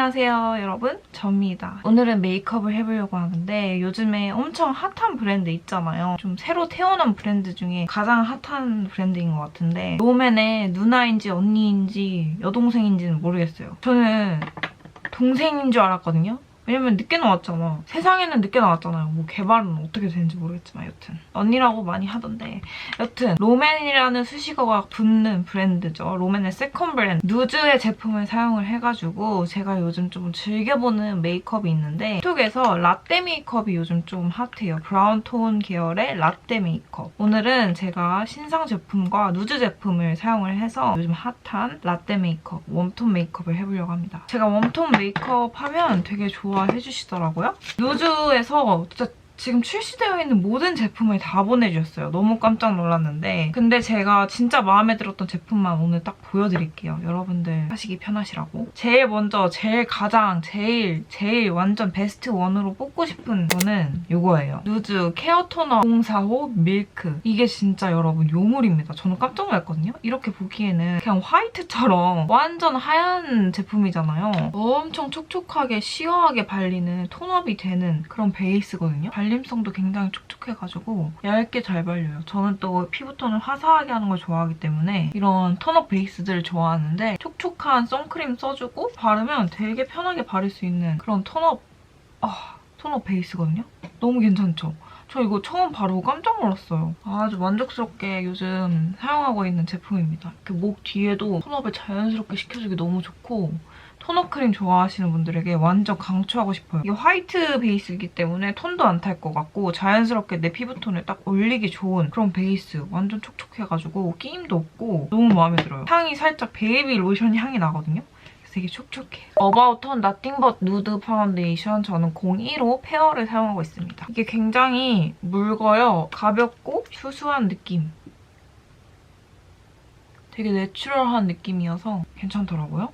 안녕하세요 여러분. 접니다. 오늘은 메이크업을 해보려고 하는데 요즘에 엄청 핫한 브랜드 있잖아요. 좀 새로 태어난 브랜드 중에 가장 핫한 브랜드인 것 같은데 롬앤의 누나인지 언니인지 여동생인지는 모르겠어요. 저는 동생인 줄 알았거든요 왜냐면 늦게 나왔잖아. 세상에는 늦게 나왔잖아요. 뭐 개발은 어떻게 되는지 모르겠지만 여튼 언니라고 많이 하던데 여튼 롬앤이라는 수식어가 붙는 브랜드죠. 롬앤의 세컨 브랜드 누즈의 제품을 사용을 해가지고 제가 요즘 좀 즐겨보는 메이크업이 있는데 이쪽에서 라떼 메이크업이 요즘 좀 핫해요. 브라운 톤 계열의 라떼 메이크업. 오늘은 제가 신상 제품과 누즈 제품을 사용을 해서 요즘 핫한 라떼 메이크업, 웜톤 메이크업을 해보려고 합니다. 제가 웜톤 메이크업 하면 되게 좋아 해 주시더라고요. 누즈에서 진짜 지금 출시되어 있는 모든 제품을 다 보내주셨어요. 너무 깜짝 놀랐는데 근데 제가 진짜 마음에 들었던 제품만 오늘 딱 보여드릴게요. 여러분들 하시기 편하시라고. 제일 먼저 제일 가장 제일 제일 완전 베스트 원으로 뽑고 싶은 거는 이거예요. 누즈 케어 토너 045 밀크. 이게 진짜 여러분 요물입니다. 저는 깜짝 놀랐거든요. 이렇게 보기에는 그냥 화이트처럼 완전 하얀 제품이잖아요. 엄청 촉촉하게 시원하게 발리는 톤업이 되는 그런 베이스거든요. 발 림성도 굉장히 촉촉해가지고 얇게 잘 발려요. 저는 또 피부톤을 화사하게 하는 걸 좋아하기 때문에 이런 톤업 베이스들을 좋아하는데 촉촉한 선크림 써주고 바르면 되게 편하게 바를 수 있는 그런 톤업 아, 톤업 베이스거든요. 너무 괜찮죠? 저 이거 처음 바르고 깜짝 놀랐어요. 아주 만족스럽게 요즘 사용하고 있는 제품입니다. 이렇게 목 뒤에도 톤업을 자연스럽게 시켜주기 너무 좋고 톤업 크림 좋아하시는 분들에게 완전 강추하고 싶어요. 이게 화이트 베이스이기 때문에 톤도 안 탈 것 같고 자연스럽게 내 피부톤을 딱 올리기 좋은 그런 베이스. 완전 촉촉해가지고 끼임도 없고 너무 마음에 들어요. 향이 살짝 베이비 로션 향이 나거든요. 되게 촉촉해. 어바웃톤 나띵 벗 누드 파운데이션 저는 01호 페어를 사용하고 있습니다. 이게 굉장히 묽어요. 가볍고 수수한 느낌. 되게 내추럴한 느낌이어서 괜찮더라고요.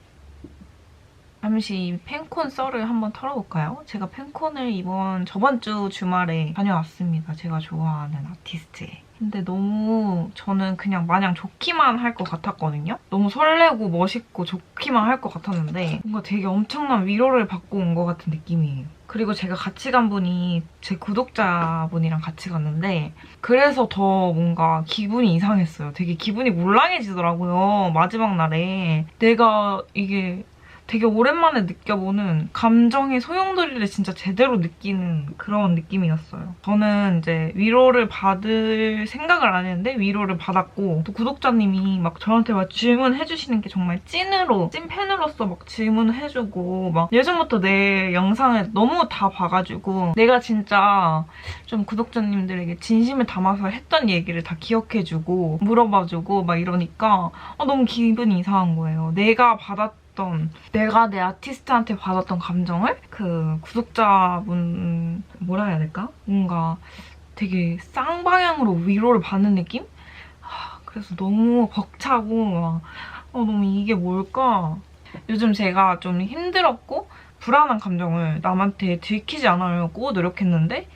잠시 팬콘 썰을 한번 털어볼까요? 제가 팬콘을 이번 저번 주 주말에 다녀왔습니다. 제가 좋아하는 아티스트에. 근데 너무 저는 그냥 마냥 좋기만 할 것 같았거든요? 너무 설레고 멋있고 좋기만 할 것 같았는데 뭔가 되게 엄청난 위로를 받고 온 것 같은 느낌이에요. 그리고 제가 같이 간 분이 제 구독자분이랑 같이 갔는데 그래서 더 뭔가 기분이 이상했어요. 되게 기분이 몰랑해지더라고요. 마지막 날에. 내가 이게 되게 오랜만에 느껴보는 감정의 소용돌이를 진짜 제대로 느끼는 그런 느낌이었어요. 저는 이제 위로를 받을 생각을 안 했는데 위로를 받았고 또 구독자님이 막 저한테 막 질문해주시는 게 정말 찐으로 찐팬으로서 막 질문해주고 막 예전부터 내 영상을 너무 다 봐가지고 내가 진짜 좀 구독자님들에게 진심을 담아서 했던 얘기를 다 기억해주고 물어봐주고 막 이러니까 아, 너무 기분이 이상한 거예요. 내가 받았 받았던 내가 내 아티스트한테 받았던 감정을 그 구독자분 뭐라 해야 될까? 뭔가 되게 쌍방향으로 위로를 받는 느낌? 하, 그래서 너무 벅차고 막, 어, 너무 이게 뭘까? 요즘 제가 좀 힘들었고 불안한 감정을 남한테 들키지 않으려고 노력했는데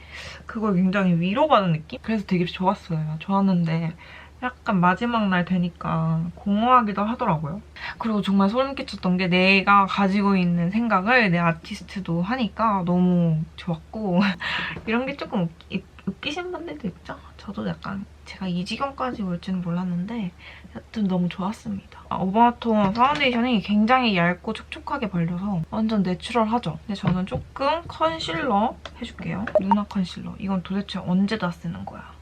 그걸 굉장히 위로받는 느낌? 그래서 되게 좋았어요. 좋았는데 약간 마지막 날 되니까 공허하기도 하더라고요. 그리고 정말 소름 끼쳤던 게 내가 가지고 있는 생각을 내 아티스트도 하니까 너무 좋았고 이런 게 조금 웃기, 웃기신 분들도 있죠? 저도 약간 제가 이 지경까지 올 줄은 몰랐는데 여튼 너무 좋았습니다. 아, 오바톤 파운데이션이 굉장히 얇고 촉촉하게 발려서 완전 내추럴하죠? 근데 저는 조금 컨실러 해줄게요. 누나 컨실러. 이건 도대체 언제 다 쓰는 거야?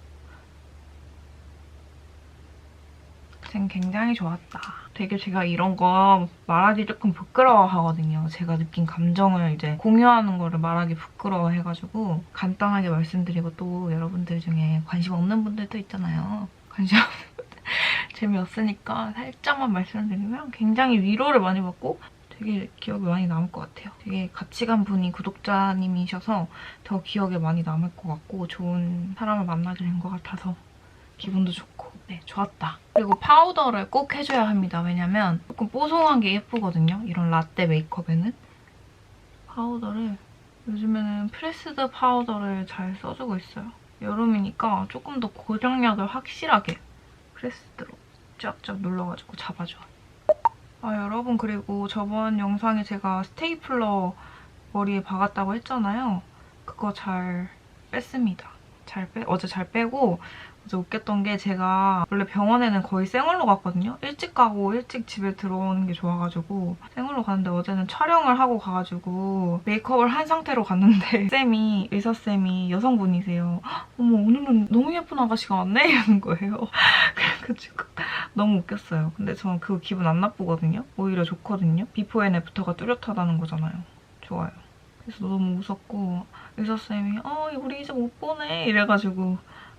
생 굉장히 좋았다. 되게 제가 이런 거 말하기 조금 부끄러워하거든요. 제가 느낀 감정을 이제 공유하는 거를 말하기 부끄러워해가지고 간단하게 말씀드리고 또 여러분들 중에 관심 없는 분들도 있잖아요. 관심 재미없으니까 살짝만 말씀드리면 굉장히 위로를 많이 받고 되게 기억에 많이 남을 것 같아요. 되게 같이 간 분이 구독자님이셔서 더 기억에 많이 남을 것 같고 좋은 사람을 만나게 된 것 같아서 기분도 좋고 네 좋았다. 그리고 파우더를 꼭 해줘야 합니다. 왜냐면 조금 뽀송한 게 예쁘거든요. 이런 라떼 메이크업에는. 파우더를 요즘에는 프레스드 파우더를 잘 써주고 있어요. 여름이니까 조금 더 고정력을 확실하게 프레스드로 쫙쫙 눌러가지고 잡아줘요. 아 여러분 그리고 저번 영상에 제가 스테이플러 머리에 박았다고 했잖아요. 그거 잘 뺐습니다. 잘 빼, 어제 잘 빼고 어제 웃겼던 게 제가 원래 병원에는 거의 생얼로 갔거든요. 일찍 가고 일찍 집에 들어오는 게 좋아가지고 생얼로 갔는데 어제는 촬영을 하고 가가지고 메이크업을 한 상태로 갔는데 쌤이 의사쌤이 여성분이세요. "헉, 어머 오늘은 너무 예쁜 아가씨가 왔네 이러는 거예요. 그래가지고 너무 웃겼어요. 근데 저는 그거 기분 안 나쁘거든요. 오히려 좋거든요. 비포 앤 애프터가 뚜렷하다는 거잖아요. 좋아요. 그래서 너무 웃었고 의사쌤이 어 우리 이제 못 보네 이래가지고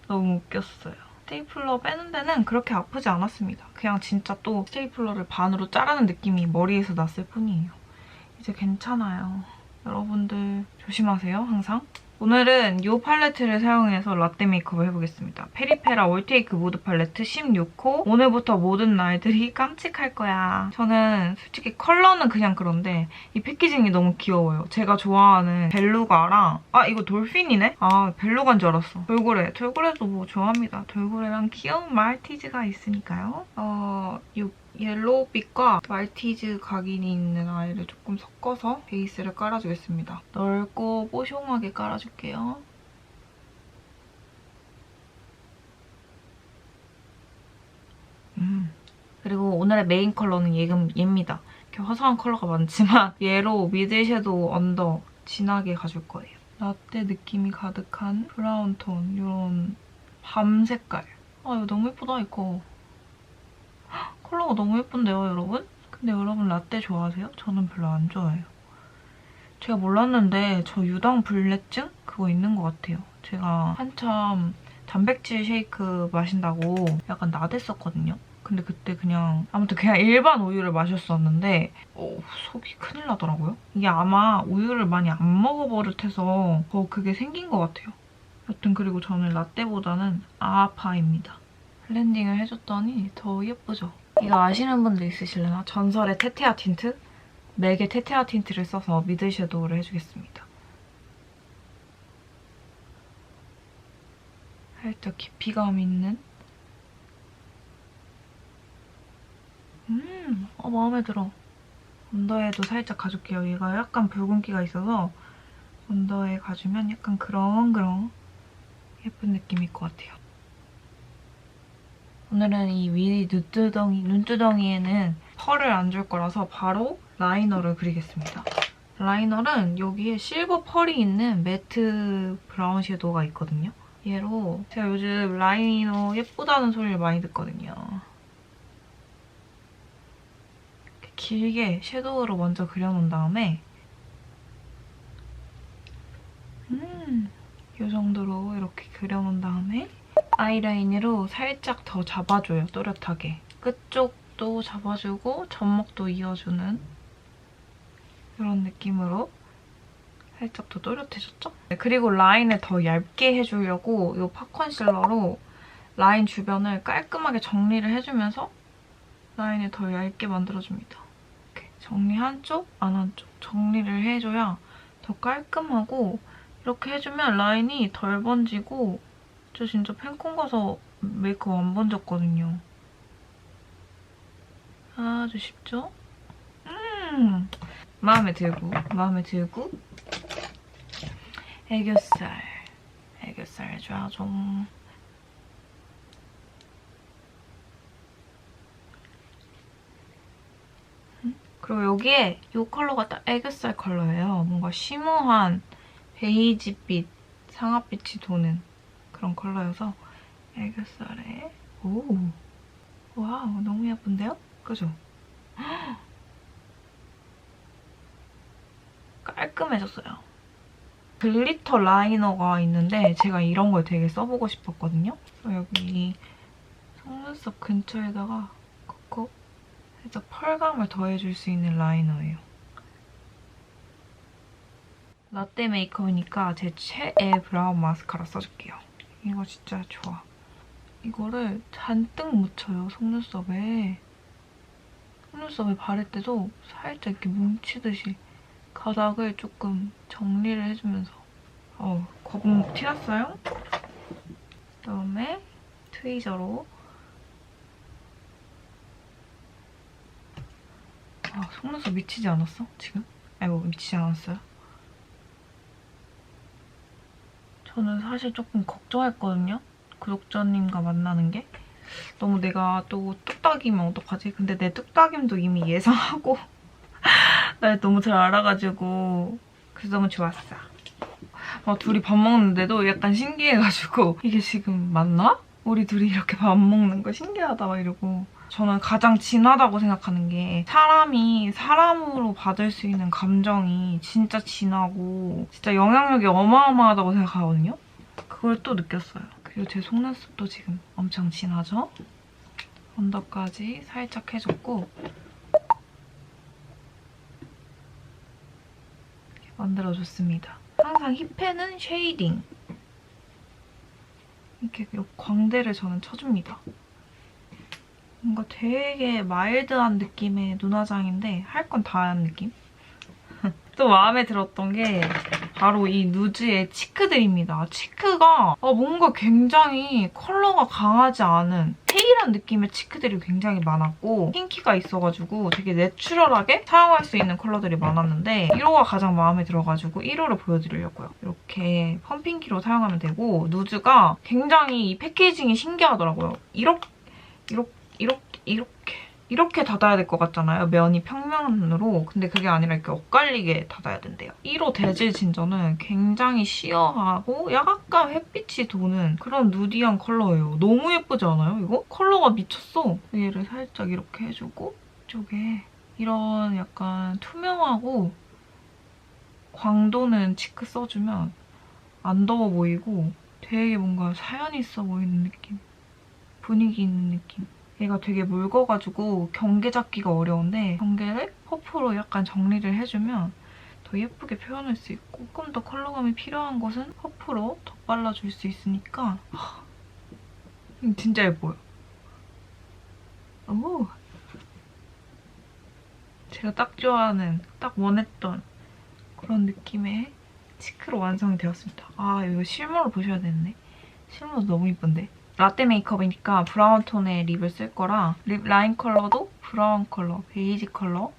너무 웃겼어요. 스테이플러 빼는 데는 그렇게 아프지 않았습니다. 그냥 진짜 또 스테이플러를 반으로 자르는 느낌이 머리에서 났을 뿐이에요. 이제 괜찮아요. 여러분들 조심하세요, 항상. 오늘은 이 팔레트를 사용해서 라떼 메이크업을 해보겠습니다. 페리페라 올테이크 무드 팔레트 16호. 오늘부터 모든 날들이 깜찍할 거야. 저는 솔직히 컬러는 그냥 그런데 이 패키징이 너무 귀여워요. 제가 좋아하는 벨루가랑 아 이거 돌핀이네? 아 벨루가인 줄 알았어. 돌고래. 돌고래도 뭐 좋아합니다. 돌고래랑 귀여운 말티즈가 있으니까요. 어, 이 옐로우빛과 말티즈 각인이 있는 아이를 조금 섞어서 베이스를 깔아주겠습니다. 넓고 뽀송하게 깔아줄게요. 음. 그리고 오늘의 메인 컬러는 얘, 얘입니다. 이렇게 화사한 컬러가 많지만 얘로 미드 섀도우 언더 진하게 가줄 거예요. 라떼 느낌이 가득한 브라운 톤, 이런 밤 색깔. 아 이거 너무 예쁘다 이거. 컬러가 너무 예쁜데요, 여러분? 근데 여러분 라떼 좋아하세요? 저는 별로 안 좋아해요. 제가 몰랐는데 저 유당 불내증? 그거 있는 것 같아요. 제가 한참 단백질 쉐이크 마신다고 약간 나댔었거든요. 근데 그때 그냥 아무튼 그냥 일반 우유를 마셨었는데 어, 속이 큰일 나더라고요. 이게 아마 우유를 많이 안 먹어버릇해서 더 그게 생긴 것 같아요. 여튼 그리고 저는 라떼보다는 아파입니다. 블렌딩을 해줬더니 더 예쁘죠? 이거 아시는 분들 있으실려나? 전설의 테테아 틴트? 맥의 테테아 틴트를 써서 미드 섀도우를 해주겠습니다. 살짝 깊이감 있는 음, 어, 마음에 들어. 언더에도 살짝 가줄게요. 얘가 약간 붉은기가 있어서 언더에 가주면 약간 그렁그렁 예쁜 느낌일 것 같아요. 오늘은 이 위 눈두덩이, 눈두덩이에는 펄을 안 줄 거라서 바로 라이너를 그리겠습니다. 라이너는 여기에 실버 펄이 있는 매트 브라운 섀도우가 있거든요. 얘로 제가 요즘 라이너 예쁘다는 소리를 많이 듣거든요. 길게 섀도우로 먼저 그려놓은 다음에 음, 이 정도로 이렇게 그려놓은 다음에 아이라인으로 살짝 더 잡아줘요, 또렷하게. 끝쪽도 잡아주고 점막도 이어주는 이런 느낌으로 살짝 더 또렷해졌죠? 네, 그리고 라인을 더 얇게 해주려고 이 팝컨실러로 라인 주변을 깔끔하게 정리를 해주면서 라인을 더 얇게 만들어줍니다. 이렇게 정리 한쪽, 안 한쪽 정리를 해줘야 더 깔끔하고 이렇게 해주면 라인이 덜 번지고 저 진짜 팬콘 가서 메이크업 안 번졌거든요. 아주 쉽죠? 음, 마음에 들고, 마음에 들고. 애교살, 애교살 해줘야죠. 음? 그리고 여기에 이 컬러가 딱 애교살 컬러예요. 뭔가 쉬머한 베이지빛, 상아빛이 도는 그런 컬러여서 애교살에 오 와우 너무 예쁜데요? 그죠? 깔끔해졌어요. 글리터 라이너가 있는데 제가 이런 걸 되게 써보고 싶었거든요. 여기 속눈썹 근처에다가 콕콕 살짝 펄감을 더해줄 수 있는 라이너예요. 라떼 메이크업이니까 제 최애 브라운 마스카라 써줄게요. 이거 진짜 좋아. 이거를 잔뜩 묻혀요, 속눈썹에. 속눈썹에 바를 때도 살짝 이렇게 뭉치듯이 가닥을 조금 정리를 해주면서 어 거북목 티났어요? 그다음에 트위저로 와, 속눈썹 미치지 않았어? 지금? 아이고 미치지 않았어요? 저는 사실 조금 걱정했거든요. 구독자님과 만나는 게. 너무 내가 또 뚝딱이면 어떡하지? 근데 내 뚝딱임도 이미 예상하고 날 너무 잘 알아가지고 그래서 너무 좋았어. 막 둘이 밥 먹는데도 약간 신기해가지고 이게 지금 맞나? 우리 둘이 이렇게 밥 먹는 거 신기하다 막 이러고 저는 가장 진하다고 생각하는 게 사람이 사람으로 받을 수 있는 감정이 진짜 진하고 진짜 영향력이 어마어마하다고 생각하거든요. 그걸 또 느꼈어요. 그리고 제 속눈썹도 지금 엄청 진하죠? 언더까지 살짝 해줬고 만들어줬습니다. 항상 힙에는 쉐이딩 이렇게 요 광대를 저는 쳐줍니다. 뭔가 되게 마일드한 느낌의 눈화장인데 할 건 다 한 느낌? 또 마음에 들었던 게 바로 이 누즈의 치크들입니다. 치크가 어, 뭔가 굉장히 컬러가 강하지 않은 페일한 느낌의 치크들이 굉장히 많았고 핑키가 있어가지고 되게 내추럴하게 사용할 수 있는 컬러들이 많았는데 1호가 가장 마음에 들어가지고 1호를 보여드리려고요. 이렇게 펌핑키로 사용하면 되고 누즈가 굉장히 이 패키징이 신기하더라고요. 이렇게 이렇게 이렇게 이렇게 이렇게 닫아야 될 것 같잖아요. 면이 평면으로. 근데 그게 아니라 이렇게 엇갈리게 닫아야 된대요. 1호 대질 진저는 굉장히 시어하고 약간 햇빛이 도는 그런 누디한 컬러예요. 너무 예쁘지 않아요, 이거? 컬러가 미쳤어. 얘를 살짝 이렇게 해주고 이쪽에 이런 약간 투명하고 광도는 치크 써주면 안 더워 보이고 되게 뭔가 사연 있어 보이는 느낌. 분위기 있는 느낌. 얘가 되게 묽어가지고 경계 잡기가 어려운데 경계를 퍼프로 약간 정리를 해주면 더 예쁘게 표현할 수 있고 조금 더 컬러감이 필요한 곳은 퍼프로 덧발라줄 수 있으니까 진짜 예뻐요. 오! 제가 딱 좋아하는, 딱 원했던 그런 느낌의 치크로 완성이 되었습니다. 아 이거 실물로 보셔야 되는데 실물도 너무 이쁜데 라떼 메이크업이니까 브라운 톤의 립을 쓸 거라 립 라인 컬러도 브라운 컬러, 베이지 컬러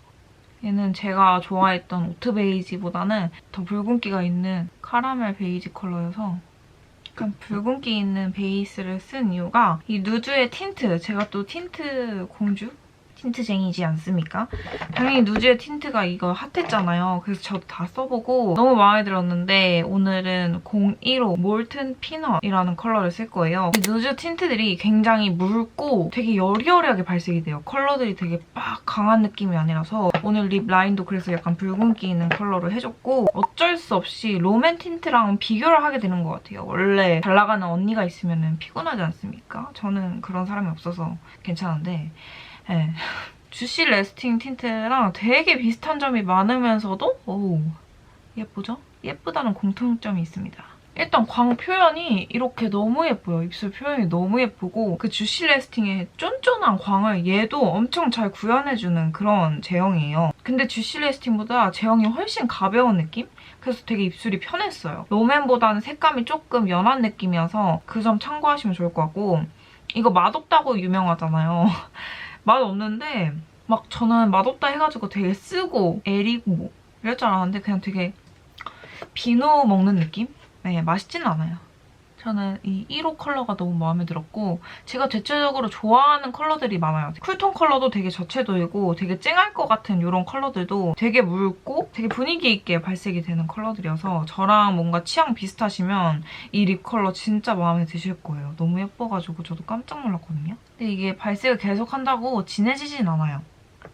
얘는 제가 좋아했던 오트 베이지보다는 더 붉은기가 있는 카라멜 베이지 컬러여서 약간 붉은기 있는 베이스를 쓴 이유가 이 누즈의 틴트, 제가 또 틴트 공주? 틴트쟁이지 않습니까? 당연히 누즈의 틴트가 이거 핫했잖아요. 그래서 저도 다 써보고 너무 마음에 들었는데 오늘은 015 몰튼 피넛이라는 컬러를 쓸 거예요. 이 누즈 틴트들이 굉장히 묽고 되게 여리여리하게 발색이 돼요. 컬러들이 되게 막 강한 느낌이 아니라서 오늘 립 라인도 그래서 약간 붉은기 있는 컬러를 해줬고 어쩔 수 없이 롬앤 틴트랑 비교를 하게 되는 것 같아요. 원래 잘 나가는 언니가 있으면 피곤하지 않습니까? 저는 그런 사람이 없어서 괜찮은데 네. 주시 레스팅 틴트랑 되게 비슷한 점이 많으면서도 오 예쁘죠? 예쁘다는 공통점이 있습니다. 일단 광 표현이 이렇게 너무 예뻐요. 입술 표현이 너무 예쁘고 그 주시 레스팅의 쫀쫀한 광을 얘도 엄청 잘 구현해주는 그런 제형이에요. 근데 주시 레스팅보다 제형이 훨씬 가벼운 느낌? 그래서 되게 입술이 편했어요. 롬앤보다는 색감이 조금 연한 느낌이어서 그 점 참고하시면 좋을 것 같고 이거 맛없다고 유명하잖아요. 맛 없는데 막 저는 맛없다 해가지고 되게 쓰고 애리고 뭐 이럴 줄 알았는데 그냥 되게 비누 먹는 느낌? 네, 맛있지는 않아요. 저는 이 1호 컬러가 너무 마음에 들었고 제가 대체적으로 좋아하는 컬러들이 많아요. 쿨톤 컬러도 되게 저채도이고 되게 쨍할 것 같은 이런 컬러들도 되게 묽고 되게 분위기 있게 발색이 되는 컬러들이어서 저랑 뭔가 취향 비슷하시면 이 립 컬러 진짜 마음에 드실 거예요. 너무 예뻐가지고 저도 깜짝 놀랐거든요. 근데 이게 발색을 계속 한다고 진해지진 않아요.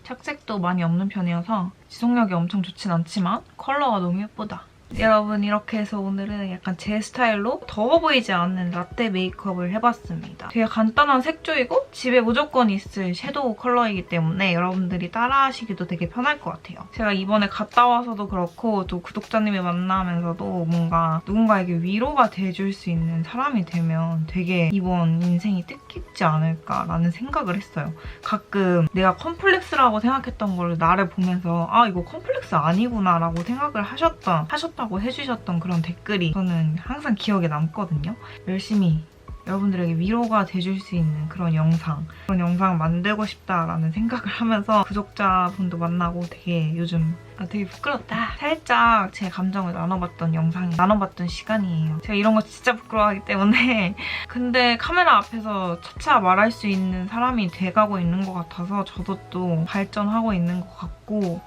착색도 많이 없는 편이어서 지속력이 엄청 좋진 않지만 컬러가 너무 예쁘다. 여러분 이렇게 해서 오늘은 약간 제 스타일로 더워 보이지 않는 라떼 메이크업을 해봤습니다. 되게 간단한 색조이고 집에 무조건 있을 섀도우 컬러이기 때문에 여러분들이 따라하시기도 되게 편할 것 같아요. 제가 이번에 갔다 와서도 그렇고 또 구독자님을 만나면서도 뭔가 누군가에게 위로가 돼줄 수 있는 사람이 되면 되게 이번 인생이 뜻깊지 않을까라는 생각을 했어요. 가끔 내가 컴플렉스라고 생각했던 걸 나를 보면서 아 이거 컴플렉스 아니구나 라고 생각을 하셨던, 하셨 다고 해주셨던 그런 댓글이 저는 항상 기억에 남거든요. 열심히 여러분들에게 위로가 돼줄 수 있는 그런 영상 그런 영상 만들고 싶다라는 생각을 하면서 구독자분도 만나고 되게 요즘 아, 되게 부끄럽다. 살짝 제 감정을 나눠봤던 영상이 나눠봤던 시간이에요. 제가 이런 거 진짜 부끄러워하기 때문에 근데 카메라 앞에서 차차 말할 수 있는 사람이 돼가고 있는 것 같아서 저도 또 발전하고 있는 것 같고 네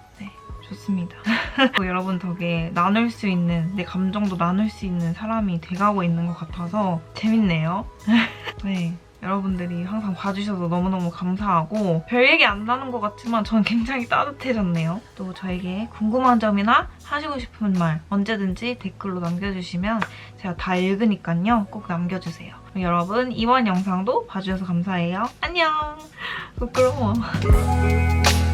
좋습니다. 여러분 덕에 나눌 수 있는 내 감정도 나눌 수 있는 사람이 돼가고 있는 것 같아서 재밌네요. 네. 여러분들이 항상 봐주셔서 너무너무 감사하고 별 얘기 안 나는 것 같지만 저는 굉장히 따뜻해졌네요. 또 저에게 궁금한 점이나 하시고 싶은 말 언제든지 댓글로 남겨주시면 제가 다 읽으니까요. 꼭 남겨주세요. 여러분 이번 영상도 봐주셔서 감사해요. 안녕! 부끄러워.